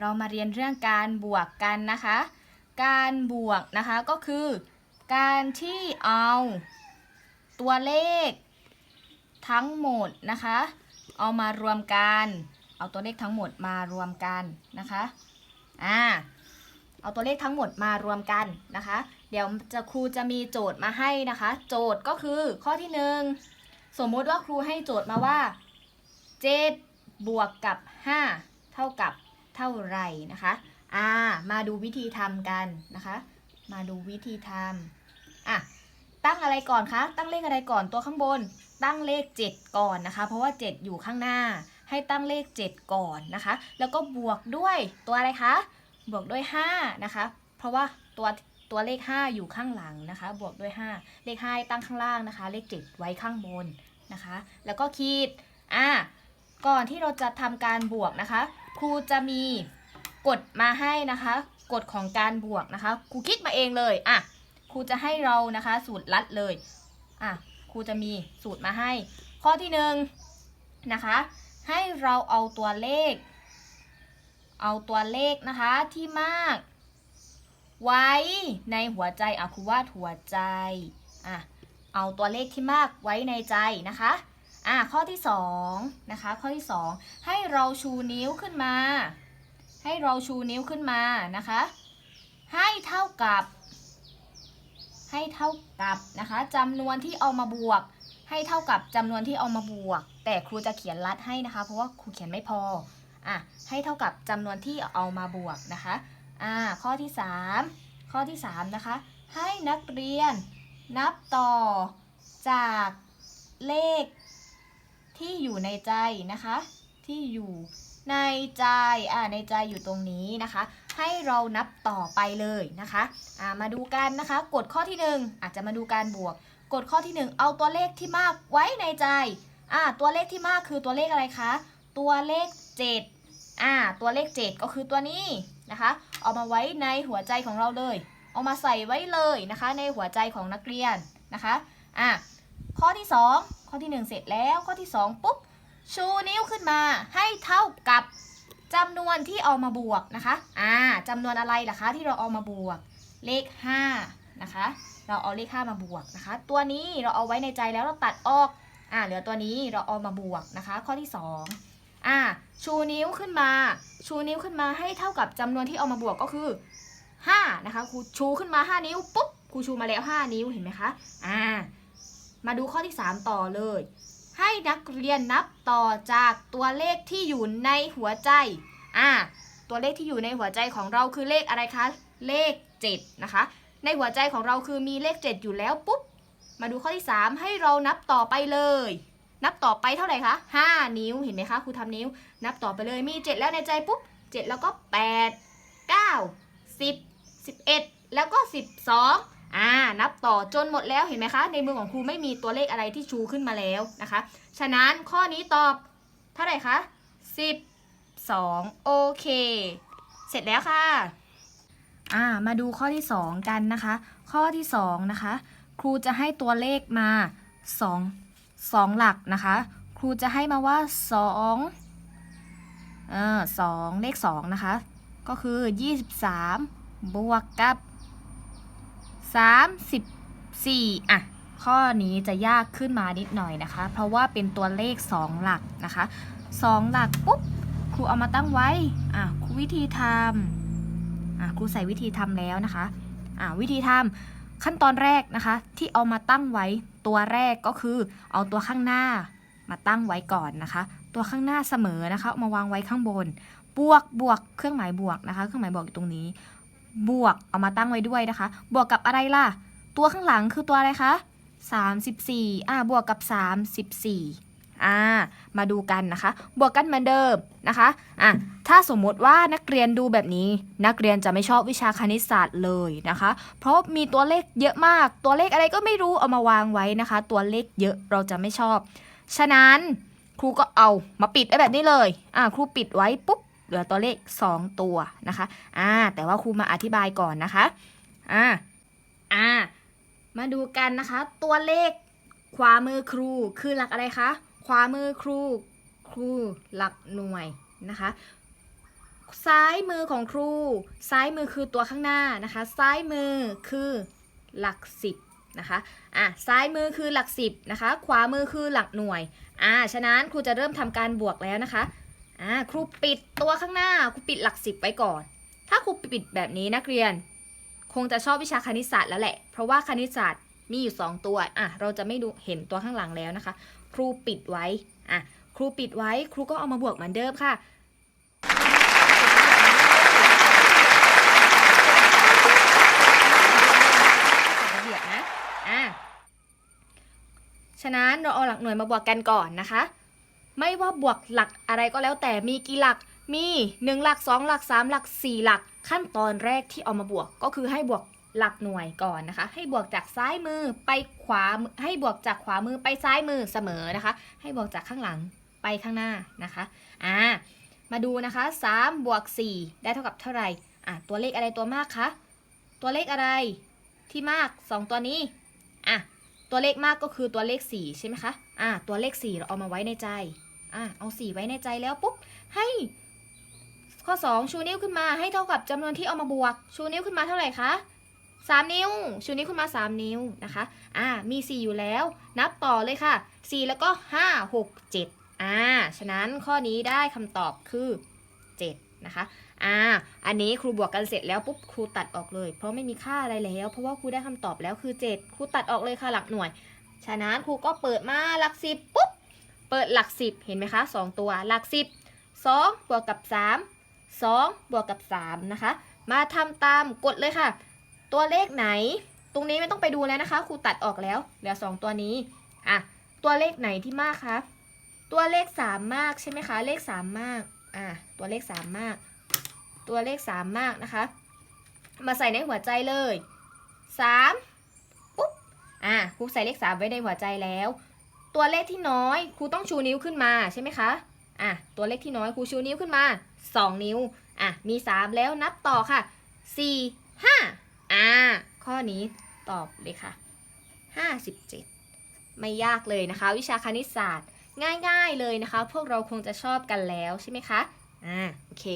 เรามาเรียนเรื่องการบวกกันนะคะ การบวกนะคะก็คือ การที่เอาตัวเลขทั้งหมดนะคะ เอามารวมกัน เอาตัวเลขทั้งหมดมารวมกันนะคะอ่าเอาตัวเลขทั้งหมดมารวมกันนะคะ เดี๋ยวจะครูจะมีโจทย์มาให้นะคะ โจทย์ก็คือข้อที่หนึ่งสมมุติว่าครูให้โจทย์มาว่า 7 บวกกับ 5 เท่ากับ เท่าไหร่นะคะอ่ามาดูวิธีทำกันนะคะ มาดูวิธีทำอะตั้งอะไรก่อนคะตั้งเลขอะไรก่อนตัวข้างบน ตั้งเลข 7 ก่อนนะคะ เพราะว่า 7 อยู่ข้างหน้า ให้ตั้งเลข 7 ก่อนนะคะ แล้วก็บวกด้วยตัวอะไรคะบวกด้วย5นะคะ เพราะว่าตัวตัวเลข 5 อยู่ข้างหลังนะคะ บวกด้วย 5 เลข5ตั้งข้างล่างนะคะ เลข 7 ไว้ข้างบนนะคะ แล้วก็ขีดอ่าก่อนที่เราจะทำการบวกนะคะ รูจะมีกฎมาให้นะคะกฎของการบวกนะคะครูคิดมาเองเลยอะครูจะให้เรานะคะ สูตรลัดเลยอะครูจะมีสูตรมาให้ ข้อที่หนึ่งนะคะ ให้เราเอาตัวเลข เอาตัวเลขนะคะที่มาก ไว้ในหัวใจอะครูวาดหัวใจอะเอาตัวเลขที่มากไว้ในใจนะคะ อะข้อที่2นะคะข้อที่ 2 ให้เราชูนิ้วขึ้นมา ให้เราชูนิ้วขึ้นมานะคะ ให้เท่ากับ ให้เท่ากับนะคะจำนวนที่เอามาบวก ให้เท่ากับจำนวนที่เอามาบวก แต่ครูจะเขียนลัดให้นะคะ เพราะว่าครูเขียนไม่พออะให้เท่ากับจำนวนที่เอามาบวกนะคะอ่าข้อที่ 3 ข้อที่3นะคะให้นักเรียนนับต่อจากเลข ที่อยู่ในใจนะคะ ที่อยู่ในใจอ่าในใจอยู่ตรงนี้นะคะ ให้เรานับต่อไปเลยนะคะอ่ามาดูกันนะคะกฎข้อที่หนึ่งอาจจะมาดูการบวกกฎข้อที่หนึ่งเอาตัวเลขที่มากไว้ในใจอ่าตัวเลขที่มากคือตัวเลขอะไรคะตัวเลข 7อ่าตัวเลข 7 ก็คือตัวนี้นะคะ เอามาไว้ในหัวใจของเราเลย เอามาใส่ไว้เลยนะคะ ในหัวใจของนักเรียนนะคะอ่า ข้อที่ 2 ข้อที่ 1 เสร็จแล้วข้อที่ 2 ปุ๊บ ชูนิ้วขึ้นมาให้เท่ากับจำนวนที่เอามาบวกนะคะ อ่าจำนวนอะไรล่ะคะที่เราเอามาบวก เลข 5 นะคะ เราเอาเลข 5 มาบวกนะคะ ตัวนี้เราเอาไว้ในใจแล้วเราตัดออก อ่าเหลือตัวนี้เราเอามาบวกนะคะ ข้อที่ 2 อ่า ชูนิ้วขึ้นมา ชูนิ้วขึ้นมาให้เท่ากับจำนวนที่เอามาบวกก็คือ 5 นะคะ ครูชูขึ้นมา 5 นิ้วปุ๊บ ครูชูมาแล้ว 5 นิ้วเห็นไหมคะ อ่า มาดูข้อที่ 3 ต่อเลย ให้นักเรียนนับต่อจากตัวเลขที่อยู่ในหัวใจ อ่า ตัวเลขที่อยู่ในหัวใจของเราคือเลขอะไรคะ เลข 7 นะคะ ในหัวใจของเราคือมีเลข 7 อยู่แล้วปุ๊บ มาดูข้อที่ 3 ให้เรานับต่อไปเลย นับต่อไปเท่าไหร่คะ 5 นิ้ว เห็นไหมคะ ครูทำนิ้ว นับต่อไปเลย มี 7 แล้วในใจปุ๊บ 7 แล้วก็ 8 9 10 11 แล้วก็ 12 อ่านับต่อจนหมดแล้วเห็นไหมคะ ในมือของครูไม่มีตัวเลขอะไรที่ชูขึ้นมาแล้วนะคะ ฉะนั้นข้อนี้ตอบเท่าไหร่คะ12 โอเค เสร็จแล้วค่ะอ่ามาดูข้อที่ 2 กันนะคะ ข้อที่ 2 นะคะ ครูจะให้ตัวเลขมา 2 2 หลักนะคะ ครูจะให้มาว่า2เออ2เลข 2 นะคะ ก็คือ 23 บวกกับ 34อะข้อนี้จะยากขึ้นมานิดหน่อยนะคะ เพราะว่าเป็นตัวเลข 2 หลักนะคะ 2 หลักปุ๊บครูเอามาตั้งไว้อะครูวิธีทำอะครูใส่วิธีทำแล้วนะคะอะวิธีทำขั้นตอนแรกนะคะ ที่เอามาตั้งไว้ตัวแรกก็คือ เอาตัวข้างหน้ามาตั้งไว้ก่อนนะคะ ตัวข้างหน้าเสมอนะคะามาวางไว้ข้างบน บวกบวกเครื่องหมายบวกนะคะ เครื่องหมายบวกอยู่ตรงนี้ บวกเอามาตั้งไว้ด้วยนะคะ บวกกับอะไรล่ะ ตัวข้างหลังคือตัวอะไรคะ34อ่าบวกกับ 34อ่ามาดูกันนะคะ บวกกันเหมือนเดิมนะคะอะถ้าสมมติว่านักเรียนดูแบบนี้ นักเรียนจะไม่ชอบวิชาคณิตศาสตร์เลยนะคะ เพราะมีตัวเลขเยอะมาก ตัวเลขอะไรก็ไม่รู้เอามาวางไว้นะคะ ตัวเลขเยอะเราจะไม่ชอบ ฉะนั้นครูก็เอามาปิดไว้แบบนี้เลยอ่าครูปิดไว้ปุ๊บ เหลือตัวเลข 2 ตัวนะคะอ่าแต่ว่าครูมาอธิบายก่อนนะคะอ่าอ่ามาดูกันนะคะ ตัวเลขขวามือครูคือหลักอะไรคะขวามือครูครูหลักหน่วยนะคะ ซ้ายมือของครู ซ้ายมือคือตัวข้างหน้านะคะ ซ้ายมือคือหลักสิบนะคะอะซ้ายมือคือหลักสิบนะคะ ขวามือคือหลักหน่วยอ่าฉะนั้นครูจะเริ่มทำการบวกแล้วนะคะ อ่าครูปิดตัวข้างหน้าครูปิดหลักสิบไว้ก่อน ถ้าครูปิดแบบนี้นักเรียน คงจะชอบวิชาคณิตศาสตร์แล้วแหละ เพราะว่าคณิตศาสตร์มีอยู่ 2 ตัวอะเราจะไม่ดูเห็นตัวข้างหลังแล้วนะคะ ครูปิดไว้อะครูปิดไว้ครูก็เอามาบวกเหมือนเดิมค่ะระเบียบนะอะฉะนั้นเราเอาหลักหน่วยมาบวกกันก่อนนะคะ ไม่ว่าบวกหลักอะไรก็แล้วแต่มีกี่หลักมี 1 หลัก 2 หลัก 3 หลัก 4 หลัก ขั้นตอนแรกที่เอามาบวกก็คือให้บวกหลักหน่วยก่อนนะคะ ให้บวกจากซ้ายมือไปขวามือให้บวกจากขวามือไปซ้ายมือเสมอนะคะ ให้บวกจากข้างหลังไปข้างหน้านะคะอ่ามาดูนะคะ3บวก4ได้เท่ากับเท่าไหร่อะตัวเลขอะไรตัวมากคะตัวเลขอะไรที่มาก 2 ตัวนี้อะ ตัวเลขมากก็คือตัวเลข 4 ใช่ไหมคะ อะตัวเลข 4 เราเอามาไว้ในใจ อะเอา 4 ไว้ในใจแล้วปุ๊บ ให้ ข้อ 2 ชูนิ้วขึ้นมาให้เท่ากับจำนวนที่เอามาบวก ชูนิ้วขึ้นมาเท่าไหร่คะ3 นิ้ว ชูนิ้วขึ้นมา 3 นิ้วนะคะ อะมี 4 อยู่แล้ว นับต่อเลยค่ะ 4 แล้วก็ 5 6 7 อ่า ฉะนั้นข้อนี้ได้คำตอบคือ 7 นะคะ อ่า อันนี้ครูบวกกันเสร็จแล้วปุ๊บครูตัดออกเลย เพราะไม่มีค่าอะไรแล้ว เพราะว่าครูได้คำตอบแล้วคือ 7 ครูตัดออกเลยค่ะหลักหน่วย ฉะนั้นครูก็เปิดมาหลักสิบปุ๊บ เปิดหลักสิบเห็นไหมคะ 2 ตัวหลักสิบ2บวกกับ 3 2 บวกกับ 3 นะคะ มาทำตามกดเลยค่ะ ตัวเลขไหน ตรงนี้ไม่ต้องไปดูแล้วนะคะ ครูตัดออกแล้วเหลือ 2 ตัวนี้อะตัวเลขไหนที่มากคะตัวเลข 3 มากใช่ไหมคะ เลข 3 มากอะตัวเลข 3 มาก ตัวเลข 3 มากนะคะ มาใส่ในหัวใจเลย 3 ปุ๊บ อะครูใส่เลข 3 ไว้ในหัวใจแล้ว ตัวเลขที่น้อยครูต้องชูนิ้วขึ้นมาใช่ไหมคะ อะ ตัวเลขที่น้อยครูชูนิ้วขึ้นมา 2 นิ้ว อะ มี 3 แล้วนับต่อค่ะ 4 5 อ่า ข้อนี้ตอบเลยค่ะ 57 ไม่ยากเลยนะคะ วิชาคณิตศาสตร์ ง่ายๆเลยนะคะ พวกเราคงจะชอบกันแล้วใช่ไหมคะ อ่า โอเค